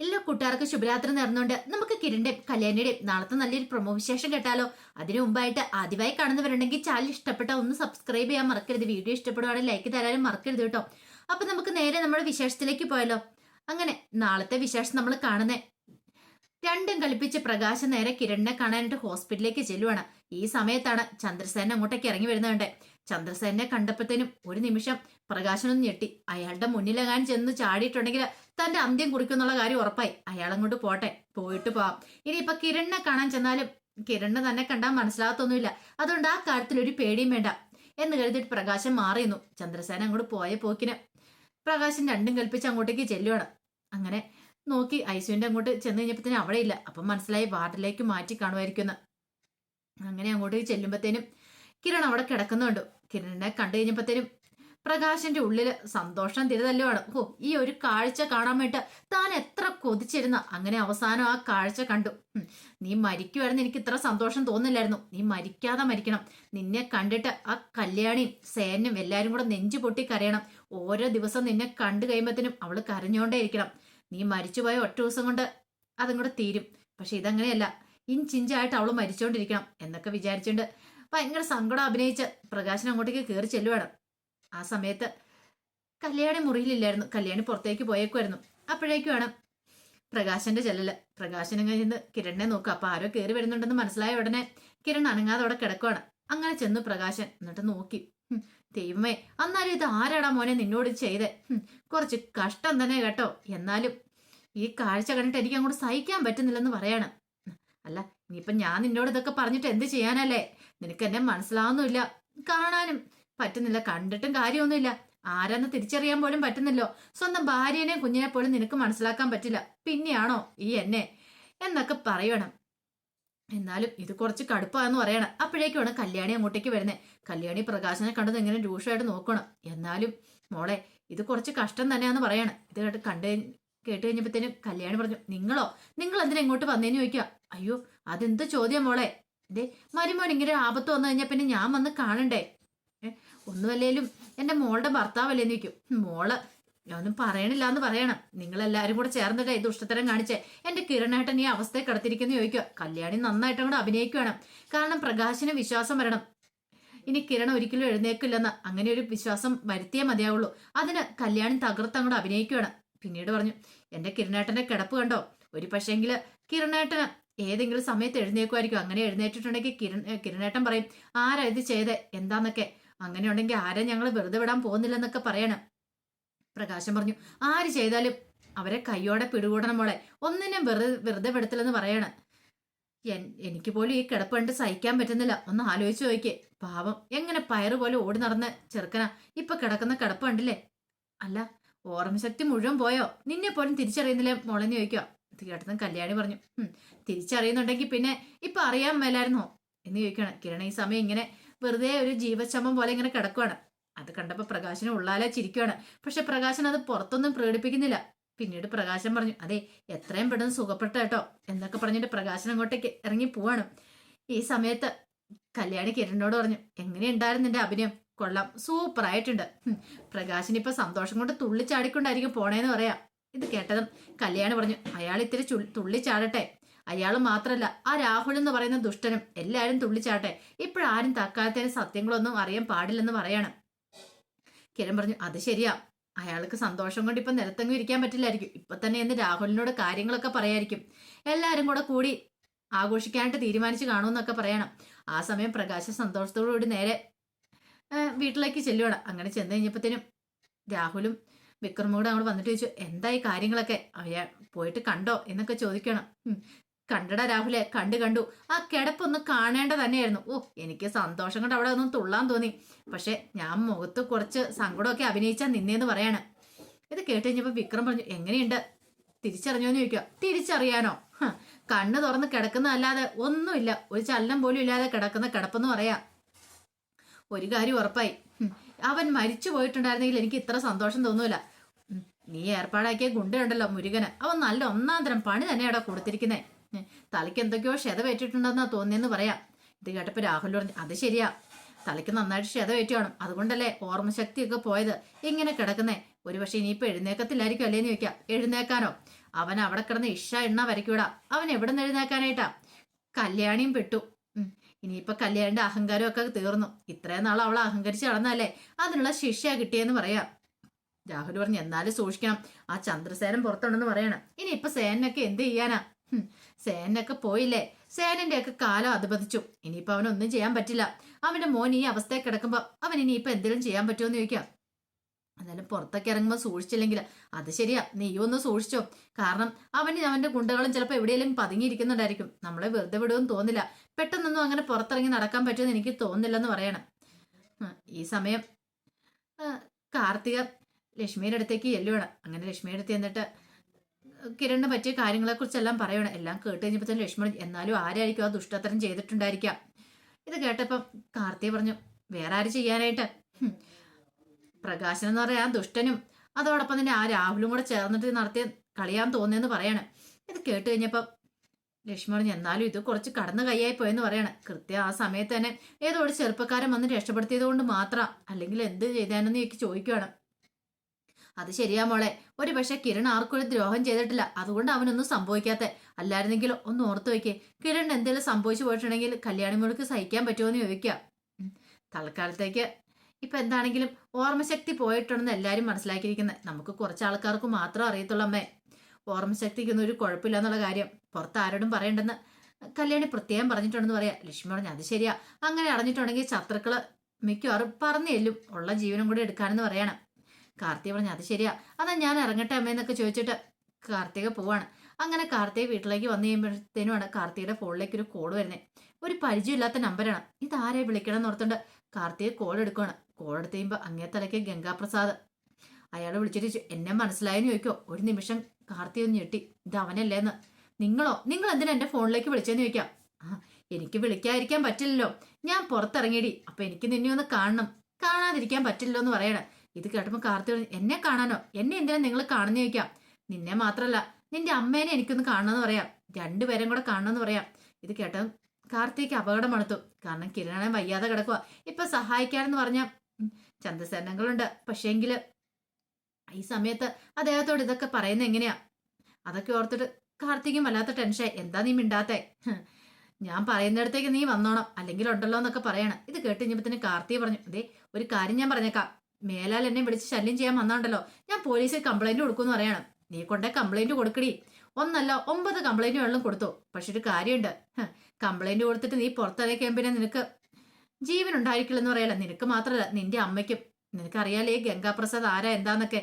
എല്ലാ കൂട്ടുകാർക്കും ശുഭരാത്രി നേർന്നുകൊണ്ട് നമുക്ക് കിരണിന്റെയും കല്യാണിയുടെയും നാളത്തെ നല്ലൊരു പ്രൊമോ വിശേഷം കേട്ടാലോ? അതിനു മുമ്പായിട്ട് ആദ്യമായി കാണുന്നവരുണ്ടെങ്കിൽ ചാനൽ ഇഷ്ടപ്പെട്ട ഒന്ന് സബ്സ്ക്രൈബ് ചെയ്യാൻ മറക്കരുത്. വീഡിയോ ഇഷ്ടപ്പെടുവാണെങ്കിൽ ലൈക്ക് തരാനും മറക്കരുത് കേട്ടോ. അപ്പൊ നമുക്ക് നേരെ നമ്മുടെ വിശേഷത്തിലേക്ക് പോയാലോ? അങ്ങനെ നാളത്തെ വിശേഷം നമ്മൾ കാണുന്നേ. രണ്ടും കളിപ്പിച്ച് പ്രകാശം നേരെ കിരണിനെ കാണാനായിട്ട് ഹോസ്പിറ്റലിലേക്ക് ചെല്ലുവാണ്. ഈ സമയത്താണ് ചന്ദ്രസേന അങ്ങോട്ടേക്ക് ഇറങ്ങി വരുന്നുണ്ട് ചന്ദ്രസേനെ കണ്ടപ്പോഴത്തേനും ഒരു നിമിഷം പ്രകാശനൊന്ന് ഞെട്ടി. അയാളുടെ മുന്നിലെങ്ങാൻ ചെന്ന് ചാടിയിട്ടുണ്ടെങ്കിൽ തന്റെ അന്ത്യം കുറിക്കുന്നുള്ള കാര്യം ഉറപ്പായി. അയാൾ അങ്ങോട്ട് പോട്ടെ. പോയിട്ട് പോവാം. ഇനിയിപ്പൊ കിരണിനെ കാണാൻ ചെന്നാലും കിരണിനെ തന്നെ കണ്ടാൽ മനസ്സിലാകത്തൊന്നുമില്ല. അതുകൊണ്ട് ആ കാര്യത്തിൽ ഒരു പേടിയും വേണ്ട എന്ന് കരുതിയിട്ട് പ്രകാശം മാറിയുന്നു ചന്ദ്രസേന അങ്ങോട്ട് പോയ പോക്കിന് പ്രകാശൻ രണ്ടും കൽപ്പിച്ച് അങ്ങോട്ടേക്ക് ചെല്ലുവാണ്. അങ്ങനെ നോക്കി ഐസുവിന്റെ അങ്ങോട്ട് ചെന്ന് കഴിഞ്ഞപ്പോഴത്തേനും അവിടെ ഇല്ല അപ്പം മനസ്സിലായി വാർഡിലേക്ക് മാറ്റി കാണുമായിരിക്കുന്നു അങ്ങനെ അങ്ങോട്ടേക്ക് ചെല്ലുമ്പോഴത്തേനും കിരൺ അവിടെ കിടക്കുന്നുണ്ട്. കിരണിനെ കണ്ടു കഴിഞ്ഞപ്പോഴത്തേനും പ്രകാശന്റെ ഉള്ളിൽ സന്തോഷം തിരുതല്ലുവാണ്. ഓ ഈ ഒരു കാഴ്ച കാണാൻ വേണ്ടി താൻ എത്ര കൊതിച്ചിരുന്ന. അങ്ങനെ അവസാനം ആ കാഴ്ച കണ്ടു. നീ മരിക്കുമായിരുന്നു എനിക്ക് ഇത്ര സന്തോഷം തോന്നില്ലായിരുന്നു. നീ മരിക്കാതെ മരിക്കണം. നിന്നെ കണ്ടിട്ട് ആ കല്യാണിയും സേനും എല്ലാരും കൂടെ നെഞ്ചു പൊട്ടി കരയണം. ഓരോ ദിവസം നിന്നെ കണ്ടു കഴിയുമ്പോഴത്തേനും അവൾ കരഞ്ഞോണ്ടേ ഇരിക്കണം. നീ മരിച്ചുപോയ ഒറ്റ ദിവസം കൊണ്ട് അതും കൂടെ തീരും. പക്ഷെ ഇതങ്ങനെയല്ല. ഇഞ്ചിഞ്ചായിട്ട് അവൾ മരിച്ചോണ്ടിരിക്കണം എന്നൊക്കെ വിചാരിച്ചുകൊണ്ട് ഭയങ്കര സങ്കടം അഭിനയിച്ച് പ്രകാശൻ അങ്ങോട്ടേക്ക് കയറി ചെല്ലുവാണ്. ആ സമയത്ത് കല്യാണി മുറിയിലില്ലായിരുന്നു. കല്യാണി പുറത്തേക്ക് പോയേക്കുമായിരുന്നു അപ്പോഴേക്കുമാണ് പ്രകാശന്റെ ചെല്ലല്. പ്രകാശൻ ഇങ്ങനെ ചെന്ന് കിരണിനെ നോക്കുക അപ്പൊ ആരോ കയറി വരുന്നുണ്ടെന്ന് മനസ്സിലായ ഉടനെ കിരൺ അനങ്ങാതെ അവിടെ കിടക്കുവാണ്. അങ്ങനെ ചെന്നു പ്രകാശൻ എന്നിട്ട് നോക്കി. ദൈവമേ അന്നാലും ഇത് ആരാടാ മോനെ നിന്നോട് ചെയ്തേ? കുറച്ച് കഷ്ടം തന്നെ കേട്ടോ. എന്നാലും ഈ കാഴ്ച കണ്ടിട്ട് എനിക്ക് അങ്ങോട്ട് സഹിക്കാൻ പറ്റുന്നില്ലെന്ന് പറയാണ്. അല്ല ഇനിയിപ്പൊ ഞാൻ നിന്നോട് ഇതൊക്കെ പറഞ്ഞിട്ട് എന്ത് ചെയ്യാനല്ലേ? നിനക്ക് എന്നെ മനസ്സിലാവുന്നുമില്ല. കാണാനും പറ്റുന്നില്ല. കണ്ടിട്ടും കാര്യമൊന്നുമില്ല. ആരാന്ന് തിരിച്ചറിയാൻ പോലും പറ്റുന്നില്ലോ. സ്വന്തം ഭാര്യനെയും കുഞ്ഞിനെ പോലും നിനക്ക് മനസ്സിലാക്കാൻ പറ്റില്ല. പിന്നെയാണോ ഈ എന്നെ? എന്നൊക്കെ പറയണം. എന്നാലും ഇത് കുറച്ച് കടുപ്പാന്ന് പറയണം. അപ്പോഴേക്കുമാണ് കല്യാണി അങ്ങോട്ടേക്ക് വരുന്നത് കല്യാണി പ്രകാശനെ കണ്ടത് ഇങ്ങനെ രൂക്ഷമായിട്ട് നോക്കണം. എന്നാലും മോളെ ഇത് കുറച്ച് കഷ്ടം തന്നെയാന്ന് പറയണം. ഇത് കണ്ടു കഴിഞ്ഞ് കേട്ട് കഴിഞ്ഞപ്പോഴത്തേനും കല്യാണി പറഞ്ഞു നിങ്ങളോ? നിങ്ങൾ എന്തിനാ ഇങ്ങോട്ട് വന്നേന്ന് ചോദിക്കുക അയ്യോ അതെന്ത് ചോദ്യം മോളെ? ദേ മരുമോൻ ഇങ്ങനെ ആപത്ത് വന്നു കഴിഞ്ഞാൽ പിന്നെ ഞാൻ വന്ന് കാണണ്ടേ? ഒന്നുമല്ലേലും എന്റെ മോളുടെ ഭർത്താവല്ലേന്ന് ചോദിക്കും. മോൾ ഞാനൊന്നും പറയണില്ല എന്ന് പറയണം. നിങ്ങൾ എല്ലാരും കൂടെ ചേർന്നിട്ട് ഈ ദുഷ്ടത്തരം കാണിച്ചേ. എന്റെ കിരണേട്ടൻ ഈ അവസ്ഥയെ കടത്തിരിക്കുന്നു ചോദിക്കുക. കല്യാണി നന്നായിട്ടും കൂടെ അഭിനയിക്കുകയാണ് കാരണം പ്രകാശിന് വിശ്വാസം വരണം. ഇനി കിരൺ ഒരിക്കലും എഴുന്നേക്കില്ലെന്ന് അങ്ങനെ ഒരു വിശ്വാസം വരുത്തിയേ മതിയാവുള്ളൂ. അതിന് കല്യാണി തകർത്തങ്ങോട്ട് അഭിനയിക്കുകയാണ് പിന്നീട് പറഞ്ഞു എന്റെ കിരണേട്ടന്റെ കിടപ്പ് കണ്ടോ? ഒരു പക്ഷേങ്കിൽ കിരണേട്ടന് ഏതെങ്കിലും സമയത്ത് എഴുന്നേക്കുമായിരിക്കും. അങ്ങനെ എഴുന്നേറ്റിട്ടുണ്ടെങ്കിൽ കിരൺ കിരണേട്ടൻ പറയും ആരാ ഇത് ചെയ്തേ? എന്താന്നൊക്കെ. അങ്ങനെ ഉണ്ടെങ്കിൽ ആരെ ഞങ്ങൾ വെറുതെ വിടാൻ പോകുന്നില്ലെന്നൊക്കെ പറയണം. പ്രകാശം പറഞ്ഞു ആര് ചെയ്താലും അവരെ കയ്യോടെ പിടികൂടണം മോളെ. ഒന്നിനും വെറുതെ വെറുതെ വിടത്തില്ലെന്ന് പറയണം. എനിക്ക് പോലും ഈ കിടപ്പ് കണ്ട് സഹിക്കാൻ പറ്റുന്നില്ല. ഒന്ന് ആലോചിച്ച് നോക്കിയേ. പാവം എങ്ങനെ പയറ് പോലെ ഓടി നടന്ന് ചെറുക്കനാ ഇപ്പൊ കിടക്കുന്ന കിടപ്പ് കണ്ടില്ലേ? അല്ല ഓർമ്മശക്തി മുഴുവൻ പോയോ? നിന്നെ പോലും തിരിച്ചറിയുന്നില്ലേ മോളെന്ന് ചോദിക്കുക ഇത് കേട്ടതും കല്യാണി പറഞ്ഞു "ഉം, തിരിച്ചറിയുന്നുണ്ടെങ്കിൽ പിന്നെ ഇപ്പൊ അറിയാൻ മേലായിരുന്നോ? എന്ന് ചോദിക്കണം കിരണ ഈ സമയം ഇങ്ങനെ വെറുതെ ഒരു ജീവശമം പോലെ ഇങ്ങനെ കിടക്കുവാണ്. അത് കണ്ടപ്പോൾ പ്രകാശന ഉള്ളാലെ ചിരിക്കുവാണ്. പക്ഷെ പ്രകാശൻ അത് പുറത്തൊന്നും പ്രകടിപ്പിക്കുന്നില്ല. പിന്നീട് പ്രകാശൻ പറഞ്ഞു അതെ എത്രയും പെട്ടെന്ന് സുഖപ്പെട്ട കേട്ടോ എന്നൊക്കെ പറഞ്ഞിട്ട് പ്രകാശൻ അങ്ങോട്ടേക്ക് ഇറങ്ങി പോവാണ്. ഈ സമയത്ത് കല്യാണി കിരണിനോട് പറഞ്ഞു എങ്ങനെയുണ്ടായിരുന്നു നിന്റെ അഭിനയം? കൊള്ളാം സൂപ്പർ ആയിട്ടുണ്ട് പ്രകാശൻ ഇപ്പൊ സന്തോഷം കൊണ്ട് തുള്ളിച്ചാടിക്കൊണ്ടായിരിക്കും പോണേന്ന് പറയാം. ഇത് കേട്ടതും കല്യാണി പറഞ്ഞു അയാൾ ഇത്തിരി തുള്ളിച്ചാടട്ടെ അയാൾ മാത്രല്ല ആ രാഹുൽ എന്ന് പറയുന്ന ദുഷ്ടനും എല്ലാവരും തുള്ളിച്ചാട്ടെ. ഇപ്പോഴാരും തക്കാലത്തേന് സത്യങ്ങളൊന്നും അറിയാൻ പാടില്ലെന്ന് പറയാണ്. കിരൺ പറഞ്ഞു അത് ശരിയാ. അയാൾക്ക് സന്തോഷം കൊണ്ട് ഇപ്പൊ നിലത്തെങ്ങും ഇരിക്കാൻ പറ്റില്ലായിരിക്കും. ഇപ്പൊ തന്നെ എന്ന് രാഹുലിനോട് കാര്യങ്ങളൊക്കെ പറയായിരിക്കും. എല്ലാരും കൂടെ കൂടി ആഘോഷിക്കാനായിട്ട് തീരുമാനിച്ചു കാണുമെന്നൊക്കെ പറയണം. ആ സമയം പ്രകാശ സന്തോഷത്തോടു കൂടി നേരെ വീട്ടിലേക്ക് ചെല്ലുവാണ്. അങ്ങനെ ചെന്ന് കഴിഞ്ഞപ്പോഴത്തേനും രാഹുലും വിക്രമും കൂടെ അങ്ങോട്ട് വന്നിട്ട് ചോദിച്ചു എന്തായി കാര്യങ്ങളൊക്കെ? അവയ പോയിട്ട് കണ്ടോ? എന്നൊക്കെ ചോദിക്കണം. കണ്ടടാ രാഹുലെ കണ്ടു കണ്ടു. ആ കിടപ്പൊന്ന് കാണേണ്ട തന്നെയായിരുന്നു. ഓ എനിക്ക് സന്തോഷം കൊണ്ട് അവിടെ ഒന്നും തുള്ളാൻ തോന്നി. പക്ഷെ ഞാൻ മുഖത്ത് കുറച്ച് സങ്കടമൊക്കെ അഭിനയിച്ചാൽ നിന്നേന്ന് പറയാണ്. ഇത് കേട്ട് കഴിഞ്ഞപ്പോൾ വിക്രം പറഞ്ഞു എങ്ങനെയുണ്ട്? തിരിച്ചറിഞ്ഞോ എന്ന് ചോദിക്കുക തിരിച്ചറിയാനോ കണ്ണ് തുറന്ന് കിടക്കുന്നതല്ലാതെ ഒന്നുമില്ല. ഒരു ചല്ലം പോലും ഇല്ലാതെ കിടക്കുന്ന കിടപ്പെന്ന് പറയാം. ഒരു കാര്യം ഉറപ്പായി. അവൻ മരിച്ചു പോയിട്ടുണ്ടായിരുന്നെങ്കിൽ എനിക്ക് ഇത്ര സന്തോഷം തോന്നൂല. നീ ഏർപ്പാടാക്കിയ ഗുണ്ടയുണ്ടല്ലോ മുരുകന്. അവൻ നല്ല ഒന്നാം തരം പണി തന്നെയാടാ കൊടുത്തിരിക്കുന്നേ. തലയ്ക്ക് എന്തൊക്കെയോ ക്ഷത പറ്റിയിട്ടുണ്ടെന്നാ തോന്നിയെന്ന് പറയാം. ഇത് കേട്ടപ്പോ രാഹുൽ പറഞ്ഞു അത് ശരിയാ. തലയ്ക്ക് നന്നായിട്ട് ക്ഷത പറ്റി കാണും. അതുകൊണ്ടല്ലേ ഓർമ്മശക്തിയൊക്കെ പോയത്? ഇങ്ങനെ കിടക്കുന്നേ? ഒരു പക്ഷെ ഇനിയിപ്പോ എഴുന്നേക്കത്തില്ലായിരിക്കും അല്ലേന്ന് ചോദിക്കാം. എഴുന്നേക്കാനോ? അവൻ അവിടെ കിടന്ന് ഇഷ എണ്ണ വരയ്ക്കൂടാ. അവൻ എവിടെ നിന്ന് എഴുന്നേക്കാനായിട്ടാ? കല്യാണിയും പെട്ടു. ഇനിയിപ്പൊ കല്യാണിന്റെ അഹങ്കാരം ഒക്കെ തീർന്നു. ഇത്രയും നാൾ അവൾ അഹങ്കരിച്ച് നടന്നല്ലേ അതിനുള്ള ശിക്ഷ കിട്ടിയെന്ന് പറയാം. രാഹുൽ പറഞ്ഞു എന്നാലും സൂക്ഷിക്കണം. ആ ചന്ദ്രസേനൻ പുറത്തുണ്ടെന്ന് പറയണം. ഇനിയിപ്പൊ സേനൊക്കെ എന്ത് ചെയ്യാനാ? സേനൊക്കെ പോയില്ലേ? സേനന്റെ ഒക്കെ കാലം അധിപതിച്ചു. ഇനിയിപ്പൊ അവനൊന്നും ചെയ്യാൻ പറ്റില്ല. അവന്റെ മോൻ ഈ അവസ്ഥയിൽ കിടക്കുമ്പോ അവൻ ഇനിയിപ്പൊ എന്തെങ്കിലും ചെയ്യാൻ പറ്റുമോ എന്ന് ചോദിക്കാം. എന്നാലും പുറത്തൊക്കെ ഇറങ്ങുമ്പോൾ സൂക്ഷിച്ചില്ലെങ്കിൽ അത് ശരിയാ. നീയും ഒന്ന് സൂക്ഷിച്ചോ. കാരണം അവന് അവന്റെ ഗുണ്ടകളും ചിലപ്പോൾ എവിടെയെങ്കിലും പതുങ്ങിയിരിക്കുന്നുണ്ടായിരിക്കും. നമ്മളെ വെറുതെ വിടുമെന്ന് തോന്നില്ല. പെട്ടെന്നൊന്നും അങ്ങനെ പുറത്തിറങ്ങി നടക്കാൻ പറ്റുമെന്ന് എനിക്ക് തോന്നില്ലെന്ന് പറയണം. ഈ സമയം കാർത്തിക ലക്ഷ്മിയുടെ അടുത്തേക്ക് ചെല്ലുവാണ്. അങ്ങനെ ലക്ഷ്മിയുടെ അടുത്ത് എന്നിട്ട് കിരണിന് പറ്റിയ കാര്യങ്ങളെക്കുറിച്ചെല്ലാം പറയണം. എല്ലാം കേട്ട് കഴിഞ്ഞപ്പോൾ തന്നെ ലക്ഷ്മണൻ എന്നാലും ആരായിരിക്കും ആ ദുഷ്ടത്തരം ചെയ്തിട്ടുണ്ടായിരിക്കാം? ഇത് കേട്ടപ്പം കാർത്തിയെ പറഞ്ഞു വേറെ ആര് ചെയ്യാനായിട്ട്. പ്രകാശൻ എന്ന് പറയാൻ ദുഷ്ടനും അതോടൊപ്പം തന്നെ ആ രാഹുലും കൂടെ ചേർന്നിട്ട് നടത്തിയ കളിയാൻ തോന്നിയെന്ന് പറയാണ്. ഇത് കേട്ട് കഴിഞ്ഞപ്പം ലക്ഷ്മണൻ എന്നാലും ഇത് കുറച്ച് കടന്നു കൈയായി പോയെന്ന് പറയാണ്. കൃത്യം ആ സമയത്ത് തന്നെ ഏതോ ഒരു ചെറുപ്പക്കാരൻ വന്ന് രക്ഷപ്പെടുത്തിയത് കൊണ്ട് മാത്രം. അല്ലെങ്കിൽ എന്ത് ചെയ്താനെന്ന് ചോദിക്കുകയാണ് അത് ശരിയാ മോളെ. ഒരു പക്ഷെ കിരൺ ആർക്കും ഒരു ദ്രോഹം ചെയ്തിട്ടില്ല. അതുകൊണ്ട് അവനൊന്നും സംഭവിക്കാത്ത അല്ലായിരുന്നെങ്കിൽ ഒന്ന് ഓർത്തു വെക്കേ. കിരൺ എന്തെങ്കിലും സംഭവിച്ചു പോയിട്ടുണ്ടെങ്കിൽ കല്യാണി മുഴുക്ക് സഹിക്കാൻ പറ്റുമോ എന്ന് ചോദിക്കാം. തൽക്കാലത്തേക്ക് ഇപ്പൊ എന്താണെങ്കിലും ഓർമ്മശക്തി പോയിട്ടുണ്ടെന്ന് എല്ലാരും മനസ്സിലാക്കിയിരിക്കുന്നത് നമുക്ക് കുറച്ച് ആൾക്കാർക്ക് മാത്രം അറിയത്തുള്ളൂ അമ്മേ. ഓർമ്മശക്തിക്കൊന്നും ഒരു കുഴപ്പമില്ല എന്നുള്ള കാര്യം. പുറത്ത് ആരോടും പറയണ്ടെന്ന് കല്യാണി പ്രത്യേകം പറഞ്ഞിട്ടുണ്ടെന്ന് പറയാം. ലക്ഷ്മി പറഞ്ഞു അത് ശരിയാ. അങ്ങനെ അറിഞ്ഞിട്ടുണ്ടെങ്കിൽ ശത്രുക്കൾ മിക്കവാറും പറഞ്ഞു ചെല്ലും ഉള്ള ജീവനും കൂടി എടുക്കാനെന്ന് പറയണം. കാർത്തിക പറഞ്ഞു അത് ശരിയാ. അതാ ഞാൻ ഇറങ്ങട്ടെ അമ്മയെന്നൊക്കെ ചോദിച്ചിട്ട് കാർത്തിക പോവാണ്. അങ്ങനെ കാർത്തിക വീട്ടിലേക്ക് വന്നു കഴിയുമ്പോഴത്തേനുമാണ് കാർത്തികയുടെ ഫോണിലേക്ക് ഒരു കോൾ വരുന്നത് ഒരു പരിചയമില്ലാത്ത നമ്പറാണ് ഇതാരെ വിളിക്കണം? എന്ന് ഓർത്തുണ്ട് കാർത്തിക കോൾ എടുക്കുകയാണ് കോൾ എടുത്ത് കഴിയുമ്പോൾ അങ്ങേ തലയ്ക്ക് ഗംഗാപ്രസാദ്. അയാൾ വിളിച്ചിട്ട് എന്നെ മനസ്സിലായെന്ന് ചോദിക്കോ? ഒരു നിമിഷം കാർത്തിക ഒന്ന് ഞെട്ടി. ഇത് അവനല്ലേന്ന്. നിങ്ങളോ? നിങ്ങൾ എന്തിനാ എന്റെ ഫോണിലേക്ക് വിളിച്ചെന്ന് ചോദിക്കാം? എനിക്ക് വിളിക്കാതിരിക്കാൻ പറ്റില്ലല്ലോ. ഞാൻ പുറത്തിറങ്ങിയടി. അപ്പൊ എനിക്ക് നിന്നെ ഒന്ന് കാണണം. കാണാതിരിക്കാൻ പറ്റില്ലല്ലോ എന്ന് പറയണം. ഇത് കേട്ടപ്പോൾ കാർത്തി എന്നെ കാണാനോ? എന്നെ എന്തിനാ നിങ്ങൾ കാണുന്ന? ചോദിക്കാം. നിന്നെ മാത്രല്ല നിന്റെ അമ്മേനെ എനിക്കൊന്ന് കാണണമെന്ന് പറയാം. രണ്ടുപേരും കൂടെ കാണണമെന്ന് പറയാം. ഇത് കേട്ട കാർത്തിക്ക് അപകടം മണത്തു. കാരണം കിരണനെ വയ്യാതെ കിടക്കുക ഇപ്പൊ സഹായിക്കാനെന്ന് പറഞ്ഞ ചന്ദസേനങ്ങളുണ്ട് പക്ഷേങ്കിൽ ഈ സമയത്ത് അദ്ദേഹത്തോട് ഇതൊക്കെ പറയുന്നത് എങ്ങനെയാ? അതൊക്കെ ഓർത്തിട്ട് കാർത്തിക്കും വല്ലാത്ത ടെൻഷൻ എന്താ നീ മിണ്ടാത്തേ? ഞാൻ പറയുന്നിടത്തേക്ക് നീ വന്നോണം. അല്ലെങ്കിൽ ഉണ്ടല്ലോ എന്നൊക്കെ പറയണം. ഇത് കേട്ട് കഴിഞ്ഞപ്പോൾ കാർത്തി പറഞ്ഞു അതെ ഒരു കാര്യം ഞാൻ പറഞ്ഞേക്കാം. മേലാൽ എന്നെ വിളിച്ച് ശല്യം ചെയ്യാൻ വന്നോണ്ടല്ലോ. ഞാൻ പോലീസിൽ കംപ്ലൈന്റ് കൊടുക്കുമെന്ന് പറയണം. നീ കൊണ്ടേ കംപ്ലൈന്റ് കൊടുക്കടി. ഒന്നല്ല ഒമ്പത് കംപ്ലൈന്റ് വെള്ളം കൊടുത്തു. പക്ഷെ ഒരു കാര്യമുണ്ട്. കംപ്ലൈന്റ് കൊടുത്തിട്ട് നീ പുറത്തിറങ്ങിയ പിന്നെ നിനക്ക് ജീവൻ ഉണ്ടായിരിക്കില്ലെന്ന് പറയല നിനക്ക് മാത്രമല്ല നിന്റെ അമ്മയ്ക്കും. നിനക്കറിയാലേ ഗംഗാപ്രസാദ് ആരാ എന്താന്നൊക്കെ.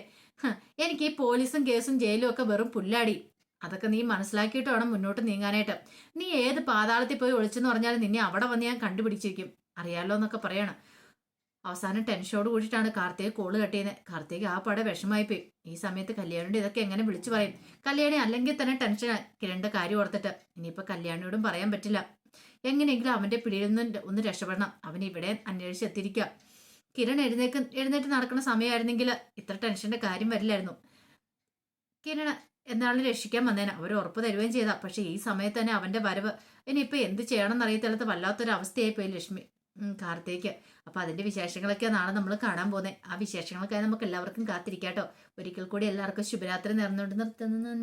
എനിക്ക് ഈ പോലീസും കേസും ജയിലും ഒക്കെ വെറും പുല്ലാടി. അതൊക്കെ നീ മനസ്സിലാക്കിയിട്ട് വേണം മുന്നോട്ട് നീങ്ങാനായിട്ട്. നീ ഏത് പാതാളത്തിൽ പോയി ഒളിച്ചെന്ന് പറഞ്ഞാലും നിന്നെ അവിടെ വന്ന് ഞാൻ കണ്ടുപിടിച്ചിരിക്കും. അറിയാലോ എന്നൊക്കെ പറയണം. അവസാനം ടെൻഷനോട് കൂടിയിട്ടാണ് കാർത്തിക കോൾ കട്ടിയത്. കാർത്തിക ആ പട വിഷമായി പോയി. ഈ സമയത്ത് കല്യാണിയുടെ ഇതൊക്കെ എങ്ങനെ വിളിച്ചു പറയും? കല്യാണി അല്ലെങ്കിൽ തന്നെ ടെൻഷൻ കിരണ്ട കാര്യം ഓർത്തിട്ട്. ഇനിയിപ്പോ കല്യാണിയോടും പറയാൻ പറ്റില്ല. എങ്ങനെയെങ്കിലും അവന്റെ പിടിയിൽ നിന്ന് ഒന്ന് രക്ഷപ്പെടണം. അവൻ ഇവിടെ അന്വേഷിച്ച് എത്തിയിരിക്കുക കിരൺ എഴുന്നേക്ക് എഴുന്നേറ്റ് നടക്കുന്ന സമയമായിരുന്നെങ്കിൽ ഇത്ര ടെൻഷന്റെ കാര്യം വരില്ലായിരുന്നു. കിരൺ എന്നാളും രക്ഷിക്കാൻ വന്നേനെ. അവർ ഉറപ്പ് തരുകയും ചെയ്താ. പക്ഷെ ഈ സമയത്ത് തന്നെ അവന്റെ വരവ്. ഇനിയിപ്പോ എന്ത് ചെയ്യണം എന്നറിയത്തില്ലാത്ത വല്ലാത്തൊരു അവസ്ഥയായി പോയി ലക്ഷ്മി. ഉം, കാർത്തിക് അപ്പൊ അതിന്റെ വിശേഷങ്ങളൊക്കെ നാളെ നമ്മൾ കാണാൻ പോകുന്നത് ആ വിശേഷങ്ങളൊക്കെ നമുക്ക് എല്ലാവർക്കും കാത്തിരിക്കാട്ടോ. ഒരിക്കൽ കൂടി എല്ലാവർക്കും ശുഭരാത്രി നേർന്നുകൊണ്ട് നിർത്തുന്നു. നന്ദി.